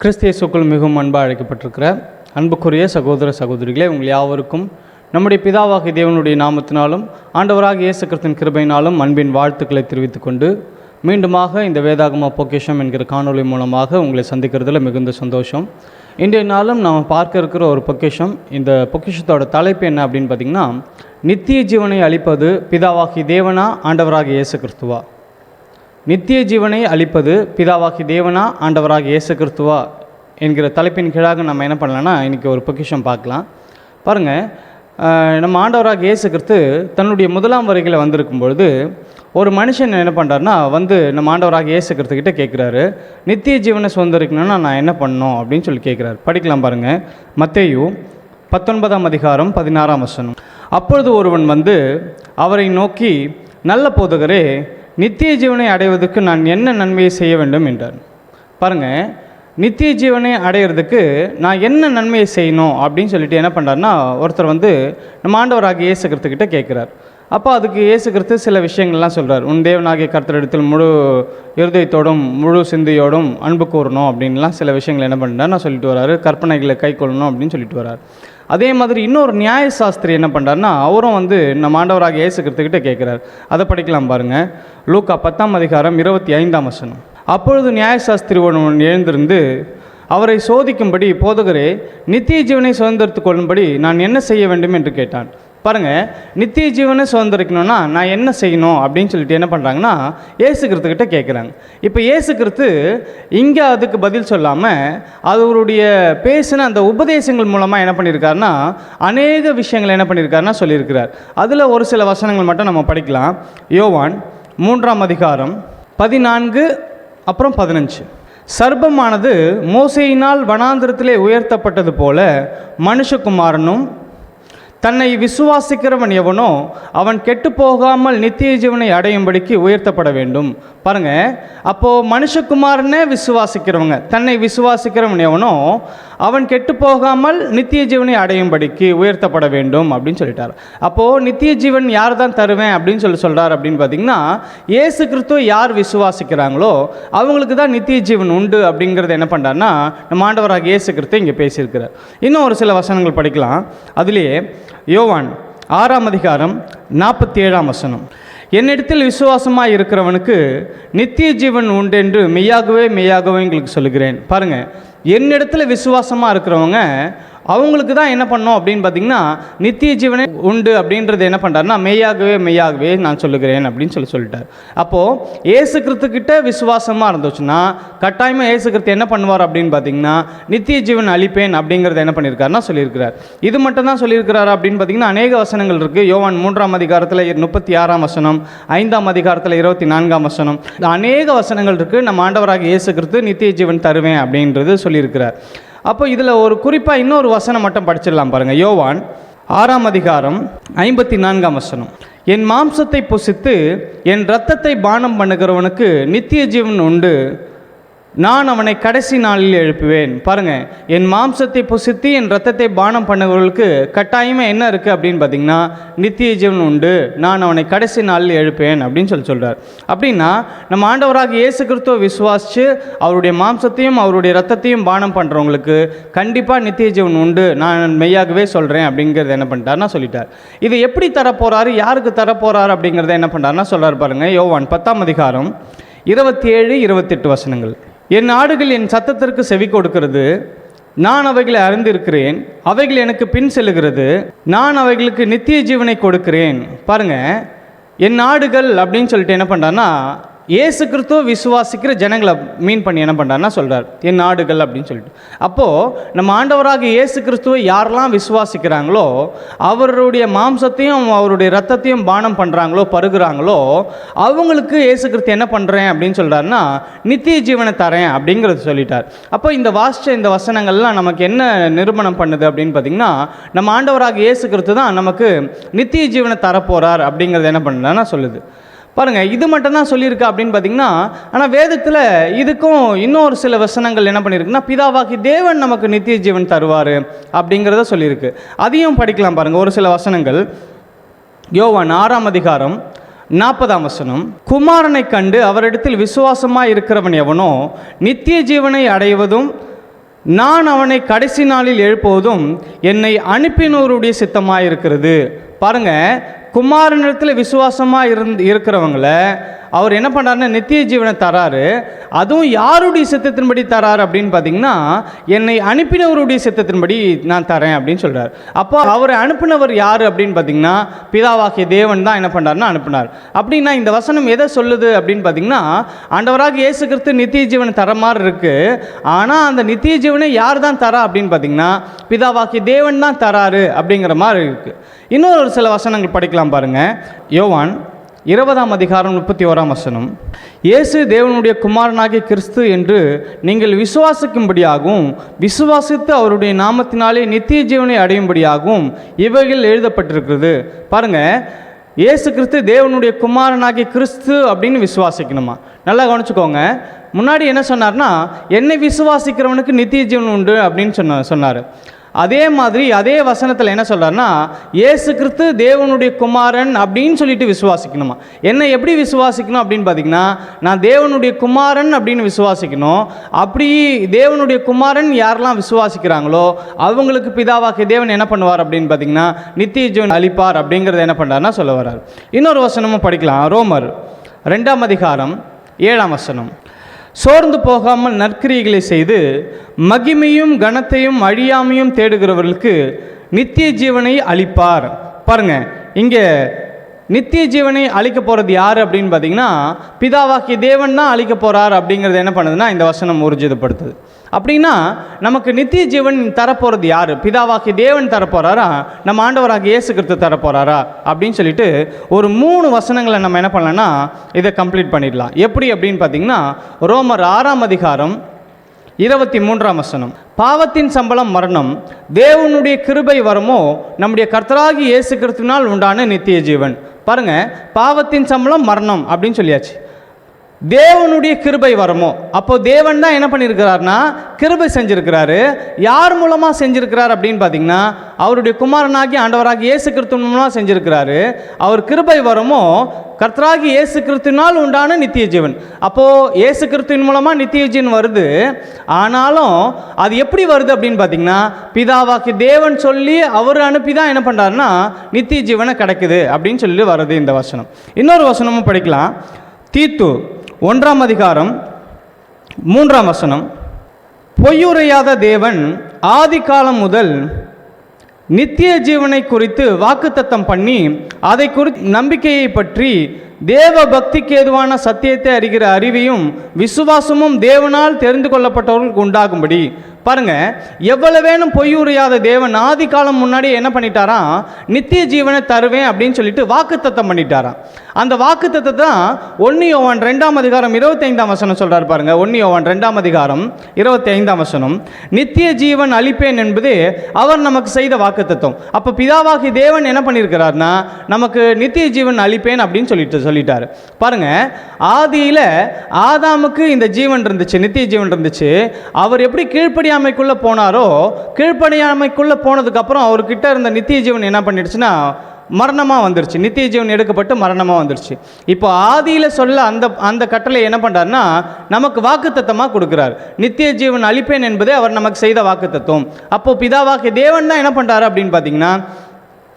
கிறிஸ்தியசுக்குள் மிகவும் அன்பாக அழைக்கப்பட்டிருக்கிற அன்புக்குரிய சகோதர சகோதரிகளே உங்கள் யாவருக்கும் நம்முடைய பிதாவாகிய தேவனுடைய நாமத்தினாலும் ஆண்டவராக இயேசு கிறிஸ்தின் கிருபையினாலும் அன்பின் வாழ்த்துக்களை தெரிவித்துக் கொண்டு மீண்டுமாக இந்த வேதாகமா பொக்கிஷம் என்கிற காணொளி மூலமாக உங்களை சந்திக்கிறதுல மிகுந்த சந்தோஷம். இன்றைய நாளும் நாம் பார்க்க இருக்கிற ஒரு பொக்கிஷம். இந்த பொக்கிஷத்தோட தலைப்பு என்ன அப்படின்னு பார்த்திங்கன்னா நித்திய ஜீவனை அளிப்பது பிதாவாகி தேவனா ஆண்டவராக இயேசு கிறிஸ்துவா? நித்திய ஜீவனை அளிப்பது பிதாவாகி தேவனா ஆண்டவராக இயேசு கிறிஸ்துவா என்கிற தலைப்பின் கீழாக நம்ம என்ன பண்ணலாம்னா இன்றைக்கி ஒரு பொக்கிஷம் பார்க்கலாம். பாருங்கள் நம்ம ஆண்டவராக இயேசு கிறிஸ்து தன்னுடைய முதலாம் வருகையில் வந்திருக்கும் பொழுது ஒரு மனுஷன் என்ன பண்ணுறாருனா வந்து நம்ம ஆண்டவராக இயேசு கிறிஸ்துக்கிட்ட கேட்குறாரு நித்திய ஜீவனை சுதந்திரிக்கணும்னா நான் என்ன பண்ணணும்? அப்படின்னு சொல்லி கேட்குறாரு படிக்கலாம் பாருங்கள் மத்தேயு பத்தொன்பதாம் அதிகாரம் பதினாறாம் வசனம். அப்பொழுது ஒருவன் வந்து அவரை நோக்கி நல்ல போதகரே நித்திய ஜீவனை அடைவதற்கு நான் என்ன நன்மையை செய்ய வேண்டும் என்றார். பாருங்க நித்திய ஜீவனை அடையிறதுக்கு நான் என்ன நன்மையை செய்யணும் அப்படின்னு சொல்லிட்டு என்ன பண்ணுறாருனா ஒருத்தர் வந்து நம்ம ஆண்டவராக இயேசு கிறிஸ்துக்கிட்ட கேட்குறார். அப்போ அதுக்கு இயேசு கிறிஸ்து சில விஷயங்கள்லாம் சொல்கிறார் உன் தேவனாகிய கர்த்தரிடத்தில் முழு இருதயத்தோடும் முழு சிந்தையோடும் அன்பு கூறணும் அப்படின்லாம் சில விஷயங்கள் என்ன பண்ணுறாரு நான் சொல்லிட்டு வராரு. கற்பனைகளை கை கொள்ளணும் அப்படின்னு சொல்லிட்டு வரார். அதே மாதிரி இன்னொரு நியாய சாஸ்திரி என்ன பண்ணுறாருன்னா அவரும் வந்து நம்ம ஆண்டவராக இயேசு கிறிஸ்துக்கிட்ட கேட்குறாரு. அதை படிக்கலாம் பாருங்கள் லூக்கா பத்தாம் அதிகாரம் இருபத்தி ஐந்தாம் வசனம். அப்பொழுது நியாயசாஸ்திரி ஒருவன் எழுந்திருந்து அவரை சோதிக்கும்படி போதகரே நித்திய ஜீவனை சுதந்திரத்துக் கொள்ளும்படி நான் என்ன செய்ய வேண்டும்? என்று கேட்டான். பாருங்கள் நித்திய ஜீவனை சுதந்திரிக்கணும்னா நான் என்ன செய்யணும் அப்படின்னு சொல்லிட்டு என்ன பண்ணுறாங்கன்னா ஏசு கிறிஸ்துக்கிட்ட கேட்குறாங்க இப்போ ஏசு கிறிஸ்து இங்கே அதுக்கு பதில் சொல்லாமல் அவருடைய பேசின அந்த உபதேசங்கள் மூலமாக என்ன பண்ணியிருக்காருன்னா அநேக விஷயங்கள் என்ன பண்ணியிருக்காருன்னா சொல்லியிருக்கிறார். அதில் ஒரு சில வசனங்கள் மட்டும் நம்ம படிக்கலாம். யோவான் மூன்றாம் அதிகாரம் பதினான்கு அப்புறம் பதினஞ்சு. சர்ப்பமானது மோசையினால் வனாந்திரத்திலே உயர்த்தப்பட்டது போல மனுஷகுமாரனும் தன்னை விசுவாசிக்கிறவன் எவனோ அவன் கெட்டு போகாமல் நித்திய ஜீவனை அடையும்படிக்கு உயர்த்தப்பட வேண்டும். பாருங்க அப்போது மனுஷகுமாரனே விசுவாசிக்கிறவங்க தன்னை விசுவாசிக்கிறவன் எவனோ அவன் கெட்டு போகாமல் நித்திய ஜீவனை அடையும்படிக்கு உயர்த்தப்பட வேண்டும் அப்படின்னு சொல்லிட்டார். அப்போது நித்திய ஜீவன் யார் தான் தருவேன் அப்படின்னு சொல்லி சொல்கிறார் அப்படின்னு பார்த்தீங்கன்னா ஏசு கிறிஸ்துவ யார் விசுவாசிக்கிறாங்களோ அவங்களுக்கு தான் நித்திய ஜீவன் உண்டு அப்படிங்கிறத என்ன பண்ணுறாருன்னா நம்ம ஆண்டவராக இயேசு கிறிஸ்து இங்கே பேசியிருக்கிறார். இன்னும் ஒரு சில வசனங்கள் படிக்கலாம். அதுலேயே யோவான் ஆறாம் அதிகாரம் நாற்பத்தி ஏழாம் வசனம். என்னிடத்தில் விசுவாசமாக இருக்கிறவனுக்கு நித்திய ஜீவன் உண்டு என்று மெய்யாகவே மெய்யாகவே எங்களுக்கு சொல்லுகிறேன். பாருங்கள் என்னிடத்தில் விசுவாசமாக இருக்கிறவங்க அவங்களுக்கு தான் என்ன பண்ணோம் அப்படின்னு பார்த்தீங்கன்னா நித்திய ஜீவனே உண்டு அப்படின்றது என்ன பண்ணுறாருன்னா மெய்யாகவே மெய்யாகவே நான் சொல்லுகிறேன் அப்படின்னு சொல்லி சொல்லிட்டார். அப்போது ஏசு கிறிஸ்துக்கிட்ட விசுவாசமாக இருந்துச்சுன்னா கட்டாயமாக ஏசு கிறிஸ்து என்ன பண்ணுவார் அப்படின்னு பார்த்தீங்கன்னா நித்திய ஜீவன் அழிப்பேன் அப்படிங்கிறத என்ன பண்ணியிருக்காருன்னா சொல்லியிருக்கிறார். இது மட்டும் தான் சொல்லியிருக்கிறார் அப்படின்னு பார்த்தீங்கன்னா அநேக வசனங்கள் இருக்குது யோவான் மூன்றாம் அதிகாரத்தில் முப்பத்தி ஆறாம் வசனம் ஐந்தாம் அதிகாரத்தில் இருபத்தி நான்காம் வசனம். இந்த அநேக வசனங்கள் இருக்குது நம்ம ஆண்டவராக இயேசு கிறிஸ்து நித்திய ஜீவன் தருவேன் அப்படின்றது சொல்லியிருக்கிறார். அப்போ இதில் ஒரு குறிப்பாக இன்னொரு வசனம் மட்டும் படிச்சிடலாம் பாருங்கள் யோவான் ஆறாம் அதிகாரம் ஐம்பத்தி நான்காம் வசனம். என் மாம்சத்தை புசித்து என் இரத்தத்தை பானம் பண்ணுகிறவனுக்கு நித்திய ஜீவன் உண்டு. நான் அவனை கடைசி நாளில் எழுப்புவேன். பாருங்கள் என் மாம்சத்தை புசித்து என் ரத்தத்தை பானம் பண்ணவர்களுக்கு கட்டாயமாக என்ன இருக்குது அப்படின்னு பார்த்தீங்கன்னா நித்திய ஜீவன் உண்டு நான் அவனை கடைசி நாளில் எழுப்பேன் அப்படின்னு சொல்லி சொல்கிறார் அப்படின்னா நம்ம ஆண்டவராக இயேசு கிறிஸ்துவ விசுவாசித்து அவருடைய மாம்சத்தையும் அவருடைய ரத்தத்தையும் பானம் பண்ணுறவங்களுக்கு கண்டிப்பாக நித்திய ஜீவன் உண்டு நான் மெய்யாகவே சொல்கிறேன் அப்படிங்கிறத என்ன பண்ணிட்டாருன்னா சொல்லிட்டார். இது எப்படி தரப்போகிறாரு யாருக்கு தரப்போகிறாரு அப்படிங்கிறத என்ன பண்ணுறாருன்னா சொல்கிறார் பாருங்கள் யோவான் பத்தாம் அதிகாரம் இருபத்தி ஏழு இருபத்தெட்டு வசனங்கள். என் ஆடுகள் என் சத்தத்திற்கு செவி கொடுக்கிறது. நான் அவைகளை அறிந்திருக்கிறேன். அவைகள் எனக்கு பின் செல்லுகிறது. நான் அவைகளுக்கு நித்திய ஜீவனை கொடுக்கிறேன். பாருங்க என் ஆடுகள் அப்படின்னு சொல்லிட்டு என்ன பண்ணுறான்னா இயேசு கிறிஸ்துவ விசுவாசிக்கிற ஜனங்களை மீன் பண்ணி என்ன பண்ணுறாருன்னா சொல்கிறார் என் நாடுகள் அப்படின்னு சொல்லிட்டு. அப்போது நம்ம ஆண்டவராக இயேசு கிறிஸ்துவை யாரெல்லாம் விசுவாசிக்கிறாங்களோ அவருடைய மாம்சத்தையும் அவருடைய ரத்தத்தையும் பானம் பண்ணுறாங்களோ பருகிறாங்களோ அவங்களுக்கு இயேசு கிறிஸ்து என்ன பண்ணுறேன் அப்படின்னு சொல்கிறாருன்னா நித்திய ஜீவனை தரேன் அப்படிங்கிறது சொல்லிட்டார். அப்போ இந்த வாசிச்ச இந்த வசனங்கள்லாம் நமக்கு என்ன நிரூபணம் பண்ணுது அப்படின்னு பார்த்தீங்கன்னா நம்ம ஆண்டவராக இயேசு கிறிஸ்து தான் நமக்கு நித்திய ஜீவனை தரப்போகிறார் அப்படிங்கிறது என்ன பண்ணுறாருன்னா சொல்லுது. பாருங்கள் இது மட்டும் தான் சொல்லியிருக்கு அப்படின்னு பார்த்தீங்கன்னா ஆனால் வேதத்தில் இதுக்கும் இன்னொரு சில வசனங்கள் என்ன பண்ணியிருக்குன்னா பிதாவாகி தேவன் நமக்கு நித்திய ஜீவன் தருவார் அப்படிங்கிறத சொல்லியிருக்கு. அதையும் படிக்கலாம் பாருங்கள் ஒரு சில வசனங்கள். யோவான் ஆறாம் அதிகாரம் நாற்பதாம் வசனம். குமாரனை கண்டு அவரிடத்தில் விசுவாசமாக இருக்கிறவன் எவனோ நித்திய ஜீவனை அடைவதும் நான் அவனை கடைசி நாளில் எழுப்புவதும் என்னை அனுப்பினோருடைய சித்தமாக இருக்கிறது பாருங்க குமாரனிடத்தில் விசுவாசமாக இருந்து இருக்கிறவங்கள அவர் என்ன பண்ணாருன்னா நித்திய ஜீவனை தராரு. அதுவும் யாருடைய சித்தத்தின்படி தராரு அப்படின்னு பார்த்தீங்கன்னா என்னை அனுப்பினவருடைய சித்தத்தின்படி நான் தரேன் அப்படின்னு சொல்கிறார் அப்போ அவரை அனுப்பினவர் யார் அப்படின்னு பார்த்தீங்கன்னா பிதாவாகிய தேவன் தான் என்ன பண்ணாருன்னா அனுப்பினார். அப்படின்னா இந்த வசனம் எதை சொல்லுது அப்படின்னு பார்த்தீங்கன்னா ஆண்டவராக இயேசு கிறிஸ்து நித்திய ஜீவனை தர மாதிரி இருக்குது ஆனால் அந்த நித்திய ஜீவனை யார் தான் தரா அப்படின்னு பார்த்தீங்கன்னா பிதாவாகிய தேவன் தான் தராரு அப்படிங்கிற மாதிரி இருக்குது இன்னொரு ஒரு சில வசனங்கள் படிக்கலாம் பாருங்க. யோவான் இருபதாம் அதிகாரம் முப்பத்தி ஓராம் வசனம். இயேசு தேவனுடைய குமாரனாகிய கிறிஸ்து என்று நீங்கள் விசுவாசிக்கும்படியாகவும் விசுவாசித்து அவருடைய நாமத்தினாலே நித்திய ஜீவனை அடையும்படியாகவும் இவைகள் எழுதப்பட்டிருக்கிறது. பாருங்க இயேசு கிறிஸ்து தேவனுடைய குமாரனாகிய கிறிஸ்து அப்படின்னு விசுவாசிக்கணுமா? நல்லா கவனிச்சுக்கோங்க. முன்னாடி என்ன சொன்னார்னா என்னை விசுவாசிக்கிறவனுக்கு நித்திய ஜீவன் உண்டு அப்படின்னு சொன்ன சொன்னார். அதே மாதிரி அதே வசனத்தில் என்ன சொல்கிறாருன்னா ஏசு கிறிஸ்து தேவனுடைய குமாரன் அப்படின்னு சொல்லிட்டு விசுவாசிக்கணுமா? என்ன எப்படி விசுவாசிக்கணும் அப்படின்னு பார்த்தீங்கன்னா நான் தேவனுடைய குமாரன் அப்படின்னு விசுவாசிக்கணும். அப்படி தேவனுடைய குமாரன் யாரெல்லாம் விசுவாசிக்கிறாங்களோ அவங்களுக்கு பிதாவாகிய தேவன் என்ன பண்ணுவார் அப்படின்னு பார்த்தீங்கன்னா நித்திய ஜீவன் அளிப்பார் அப்படிங்கிறத என்ன பண்ணுறாருன்னா சொல்ல வர்றார். இன்னொரு வசனமும் படிக்கலாம். ரோமர் ரெண்டாம் அதிகாரம் ஏழாம் வசனம். சோர்ந்து போகாமல் நற்கிரியைகளை செய்து மகிமையும் கனத்தையும் அழியாமையும் தேடுகிறவர்களுக்கு நித்திய ஜீவனை அளிப்பார். பாருங்க இங்கே நித்திய ஜீவனை அழிக்க போகிறது யார் அப்படின்னு பார்த்தீங்கன்னா பிதாவாக்கிய தேவன் தான் அழிக்க போகிறார் அப்படிங்கிறது என்ன பண்ணுதுன்னா இந்த வசனம் ஊர்ஜிதப்படுத்துது. அப்படின்னா நமக்கு நித்திய ஜீவன் தரப்போகிறது யார்? பிதாவாகி தேவன் தரப்போகிறாரா நம்ம ஆண்டவராக இயேசு கிறிஸ்து தரப்போகிறாரா அப்படின்னு சொல்லிட்டு ஒரு மூணு வசனங்களை நம்ம என்ன பண்ணலாம்னா இதை கம்ப்ளீட் பண்ணிடலாம். எப்படி அப்படின்னு பார்த்தீங்கன்னா ரோமர் ஆறாம் அதிகாரம் இருபத்தி மூன்றாம் வசனம். பாவத்தின் சம்பளம் மரணம். தேவனுடைய கிருபை வரமோ? நம்முடைய கர்த்தராகி இயேசு கிறிஸ்துனால் உண்டான நித்திய ஜீவன். பாருங்க பாவத்தின் சம்பளம் மரணம் அப்படின்னு சொல்லியாச்சு. தேவனுடைய கிருபை வரமோ? அப்போ தேவன் தான் என்ன பண்ணியிருக்கிறார்னா கிருபை செஞ்சுருக்கிறாரு. யார் மூலமாக செஞ்சுருக்கிறார் அப்படின்னு பார்த்தீங்கன்னா அவருடைய குமாரனாகி ஆண்டவராகி இயேசு கிறிஸ்து மூலமாக செஞ்சுருக்கிறாரு. அவர் கிருபை வரமோ? கர்த்தராகி இயேசு கிறிஸ்துனால் உண்டான நித்திய ஜீவன். அப்போது இயேசு கிறிஸ்துவின் மூலமாக நித்திய ஜீவன் வருது. ஆனாலும் அது எப்படி வருது அப்படின்னு பார்த்தீங்கன்னா பிதாவாக்கு தேவன் சொல்லி அவர் அனுப்பி தான் என்ன பண்ணுறாருன்னா நித்திய ஜீவனை கிடைக்குது அப்படின்னு சொல்லி வருது இந்த வசனம். இன்னொரு வசனமும் படிக்கலாம். தீத்து ஒன்றாம் அதிகாரம் மூன்றாம் வசனம். பொய்யுரையாத தேவன் ஆதி காலம் முதல் நித்திய ஜீவனை குறித்து வாக்குத்தத்தம் பண்ணி அதை குறித்து நம்பிக்கையை பற்றி தேவ பக்திக்கு ஏதுவான சத்தியத்தை அறிகிற அறிவையும் விசுவாசமும் தேவனால் தெரிந்து கொள்ளப்பட்டவர்களுக்கு உண்டாகும்படி பாருங்க எவ்வளவேனும் பொய்யுரையாத தேவன் ஆதி காலம் முன்னாடி என்ன பண்ணிட்டாராம் நித்திய ஜீவனை தருவேன் அப்படின்னு சொல்லிட்டு வாக்குத்தத்தம் பண்ணிட்டாராம். அந்த வாக்குத்தத்தை தான் ஒன்று யோவான் ரெண்டாம் அதிகாரம் இருபத்தைந்தாம் வசனம் சொல்கிறார் பாருங்க. ஒன்று யோவான் ரெண்டாம் அதிகாரம் இருபத்தி ஐந்தாம் வசனம். நித்திய ஜீவன் அளிப்பேன் என்பது அவர் நமக்கு செய்த வாக்குத்தத்தம். அப்போ பிதாவாகி தேவன் என்ன பண்ணியிருக்கிறார்னா நமக்கு நித்திய ஜீவன் அளிப்பேன் அப்படின்னு சொல்லிட்டு சொல்லிட்டாரு. பாருங்க ஆதியில ஆதாமுக்கு இந்த ஜீவன் இருந்துச்சு நித்திய ஜீவன் இருந்துச்சு. அவர் எப்படி கீழ்ப்படியாமைக்குள்ள போனாரோ கீழ்ப்பணியாமைக்குள்ளே போனதுக்கப்புறம் அவர்கிட்ட இருந்த நித்திய ஜீவன் என்ன பண்ணிடுச்சுன்னா மரணமாக வந்துருச்சு. நித்திய ஜீவன் எடுக்கப்பட்டு மரணமாக வந்துருச்சு. இப்போ ஆதியில் சொல்ல அந்த அந்த கட்டளை என்ன பண்ணுறாருன்னா நமக்கு வாக்குத்தத்தமாக கொடுக்குறார். நித்திய ஜீவன் அழிப்பேன் என்பதே அவர் நமக்கு செய்த வாக்குத்தத்தம் அப்போ பிதாவாகிய தேவன் தான் என்ன பண்ணுறாரு அப்படின்னு பார்த்தீங்கன்னா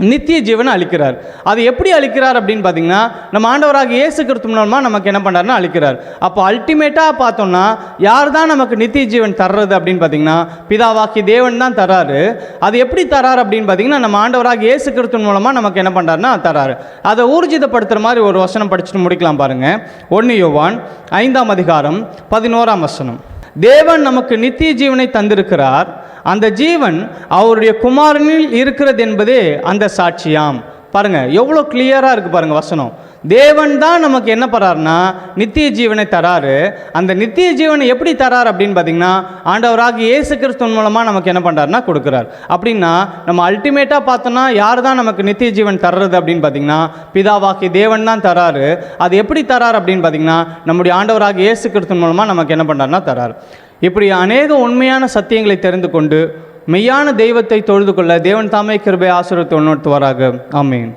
நித்திய ஜீவனை அளிக்கிறார் அது எப்படி அளிக்கிறார் அப்படின்னு பார்த்தீங்கன்னா நம்ம ஆண்டவராக இயேசு கிறிஸ்து மூலமாக நமக்கு என்ன பண்ணுறாருன்னா அளிக்கிறார் அப்போ அல்டிமேட்டாக பார்த்தோம்னா யார் தான் நமக்கு நித்திய ஜீவன் தர்றது அப்படின்னு பார்த்தீங்கன்னா பிதாவாக்கி தேவன் தான் தராரு அது எப்படி தரார் அப்படின்னு பார்த்தீங்கன்னா நம்ம ஆண்டவராக இயேசு கிறிஸ்து மூலமாக நமக்கு என்ன பண்ணுறாருன்னா தராரு அதை ஊர்ஜிதப்படுத்துகிற மாதிரி ஒரு வசனம் படிச்சுட்டு முடிக்கலாம் பாருங்கள் ஒன்று யோவான் ஐந்தாம் அதிகாரம் பதினோராம் வசனம். தேவன் நமக்கு நித்திய ஜீவனை தந்திருக்கிறார். அந்த ஜீவன் அவருடைய குமாரனில் இருக்கிறது என்பதே அந்த சாட்சியாம். பாருங்க எவ்வளோ கிளியராக இருக்குது பாருங்கள் வசனம். தேவன் தான் நமக்கு என்ன பண்ணுறாருன்னா நித்திய ஜீவனை தராரு. அந்த நித்திய ஜீவனை எப்படி தரார் அப்படின்னு பார்த்தீங்கன்னா ஆண்டவராக இயேசு கிறிஸ்துவன் மூலமாக நமக்கு என்ன பண்ணுறாருன்னா கொடுக்குறார். அப்படின்னா நம்ம அல்டிமேட்டாக பார்த்தோன்னா யார் தான் நமக்கு நித்திய ஜீவன் தர்றது அப்படின்னு பார்த்தீங்கன்னா பிதாவாக்கி தேவன் தான் தராரு. அது எப்படி தரார் அப்படின்னு பார்த்தீங்கன்னா நம்முடைய ஆண்டவராக இயேசு கிறிஸ்துவன் மூலமாக நமக்கு என்ன பண்ணுறாருன்னா தரார். இப்படி அநேக உண்மையான சத்தியங்களை தெரிந்து கொண்டு மெய்யான தெய்வத்தை தொழுது கொள்ள தேவன் தாமே கிருபை ஆசிரியத்தை உணர்த்துவாராக. ஆமேன்.